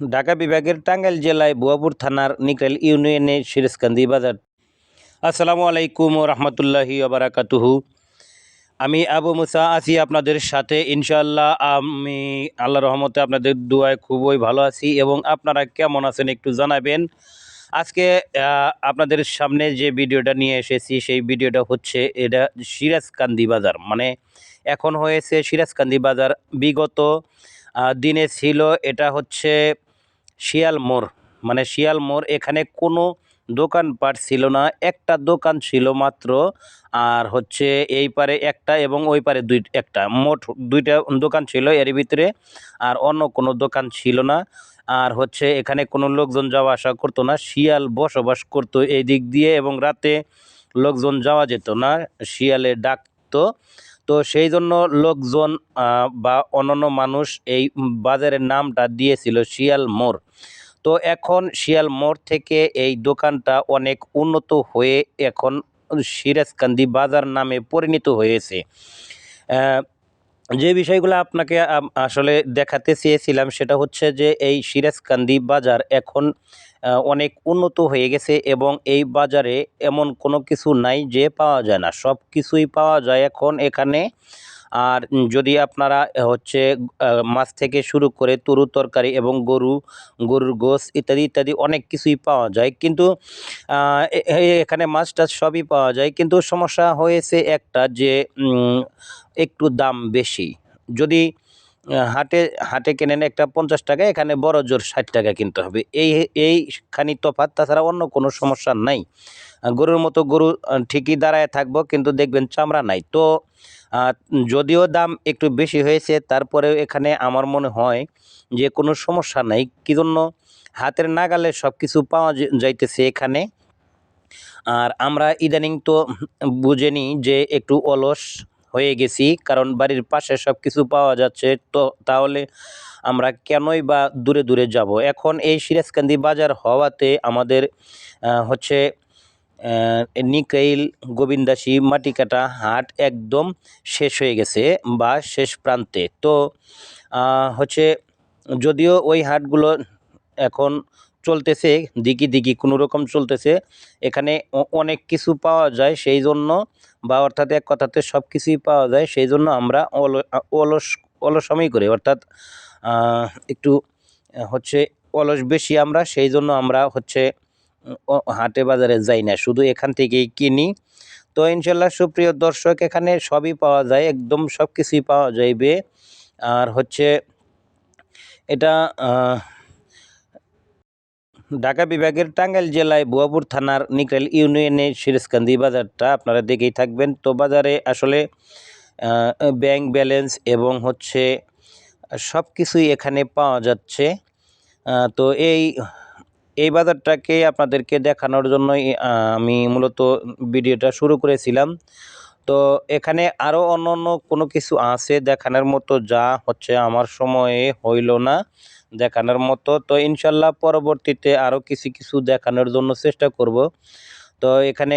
ঢাকা বিভাগের টাঙ্গাইল জেলায় বুয়াপুর থানার নিকরাইল ইউনিয়নের সিরাজকান্দি বাজার। আসসালামু আলাইকুম রহমতুল্লাহি বারাকাতুহু। আমি আবু মুসা আছি আপনাদের সাথে। ইনশাল্লাহ আমি আল্লাহ রহমতে আপনাদের দুয়ায় খুবই ভালো আছি এবং আপনারা কেমন আছেন একটু জানাবেন। আজকে আপনাদের সামনে যে ভিডিওটা নিয়ে এসেছি, সেই ভিডিওটা হচ্ছে এটা সিরাজকান্দি বাজার। মানে এখন হয়েছে সিরাজকান্দি বাজার। বিগত দিনে ছিল, এটা হচ্ছে শিয়াল মোড়। মানে শিয়াল মোড় এখানে কোনো দোকানপাট ছিল না, একটা দোকান ছিল মাত্র, আর হচ্ছে এই পারে একটা এবং ওই পারে দুই, একটা। মোট দুইটা দোকান ছিল এর ভিতরে, আর অন্য কোনো দোকান ছিল না। আর হচ্ছে এখানে কোনো লোকজন যাওয়া আসা করতো না, শিয়াল বসবাস করতো এই দিক দিয়ে এবং রাতে লোকজন যাওয়া যেত না, শিয়ালে ডাকতো। তো সেই জন্য লোকজন বা অন্যান্য মানুষ এই বাজারের নামটা দিয়েছিল শিয়াল মোড়। তো এখন শিয়াল মোড় থেকে এই দোকানটা অনেক উন্নত হয়ে এখন সিরাজকান্দি বাজার নামে পরিণত হয়েছে। যে বিষয়গুলো আপনাকে আসলে দেখাতে চেয়েছিলাম সেটা হচ্ছে যে এই সিরাজকান্দি বাজার এখন অনেক উন্নত হয়ে গেছে এবং এই বাজারে এমন কোনো কিছু নাই যে পাওয়া যায় না। সব কিছুই পাওয়া যায় এখন এখানে। আর যদি আপনারা হচ্ছে মাছ থেকে শুরু করে তরু তরকারি এবং গরু, গরুর গোস ইত্যাদি ইত্যাদি অনেক কিছুই পাওয়া যায়। কিন্তু এখানে মাছ টাছ সবই পাওয়া যায়। কিন্তু সমস্যা হয়েছে একটা যে একটু দাম বেশি। যদি হাটে হাটে কেনেন একটা পঞ্চাশ টাকা, এখানে বড় জোর ষাট টাকা কিনতে হবে। এই, এইখানি তফাৎ, তাছাড়া অন্য কোনো সমস্যা নাই। গরুর মতো গরু ঠিকই দাঁড়ায় থাকব, কিন্তু দেখবেন চামড়া নাই। তো যদিও দাম একটু বেশি হয়েছে, তারপরেও এখানে আমার মনে হয় যে কোনো সমস্যা নাই। কি জন্য হাতের নাগালে সব কিছু পাওয়া যাইতেছে এখানে। আর আমরা ইদানিং তো বুঝে নিই যে একটু অলস হয়ে গেছি, কারণ বাড়ির পাশে সব কিছু পাওয়া যাচ্ছে, তো তাহলে আমরা কেনই বা দূরে দূরে যাব? এখন এই সিরাজকান্দি বাজার হওয়াতে আমাদের হচ্ছে নিকাইল, গোবিন্দাসী, মাটিকাটা হাট একদম শেষ হয়ে গেছে বা শেষ প্রান্তে। তো হচ্ছে যদিও ওই হাটগুলো এখন চলতেছে, দিকি দিকি কোনো রকম চলতেছে, এখানে অনেক কিছু পাওয়া যায়, সেই জন্য বা অর্থাৎ এক কথাতে সব কিছুই পাওয়া যায় সেই জন্য আমরা অল- অলস অলসময় করি। অর্থাৎ একটু, হচ্ছে অলস বেশি আমরা সেই জন্য আমরা হচ্ছে হাটে বাজারে যাই না, শুধু এখান থেকেই কিনি। তো ইনশাল্লাহ সুপ্রিয় দর্শক, এখানে সবই পাওয়া যায়, একদম সব কিছুই পাওয়া যাইবে। আর হচ্ছে, এটা ঢাকা বিভাগের টাঙ্গাইল জেলায় বুয়াপুর থানার নিকরাইল ইউনিয়নের সিরাজকান্দি বাজারটা আপনারা দেখেই থাকবেন। তো বাজারে আসলে ব্যাংক ব্যালেন্স এবং হচ্ছে সব কিছুই এখানে পাওয়া যাচ্ছে। তো এই এই বাজারটাকে আপনাদেরকে দেখানোর জন্যই আমি মূলত ভিডিওটা শুরু করেছিলাম। তো এখানে আরও অন্য অন্য কোনো কিছু আছে দেখানোর মতো যা হচ্ছে আমার সময়ে হইল না। দেখানোর মতো। তো ইনশাল্লাহ পরবর্তীতে আরও কিছু কিছু দেখানোর জন্য চেষ্টা করব। তো এখানে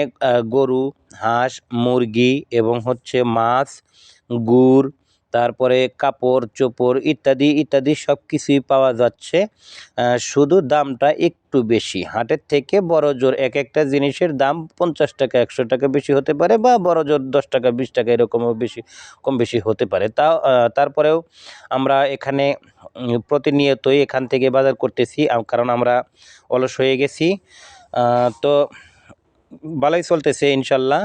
গরু, হাঁস, মুরগি এবং হচ্ছে মাছ, গুড় তারপরে কাপড়, চোপড় ইত্যাদি ইত্যাদি সব কিছুই পাওয়া যাচ্ছে। শুধু দামটা একটু বেশি। হাটের থেকে বড় জোর এক একটা জিনিসের দাম পঞ্চাশ টাকা, একশো টাকা বেশি হতে পারে বা বড় জোর দশ টাকা, বিশ টাকা এরকমও বেশি, কম বেশি হতে পারে। তা তারপরেও আমরা এখানে প্রতিনিয়তই এখান থেকে বাজার করতেছি কারণ আমরা অলস হয়ে গেছি। তো ভালোই চলতেছে ইনশাল্লাহ।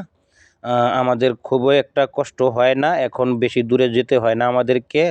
আমাদের খুবই একটা কষ্ট হয় না এখন বেশি দূরে যেতে হয় না আমাদেরকে।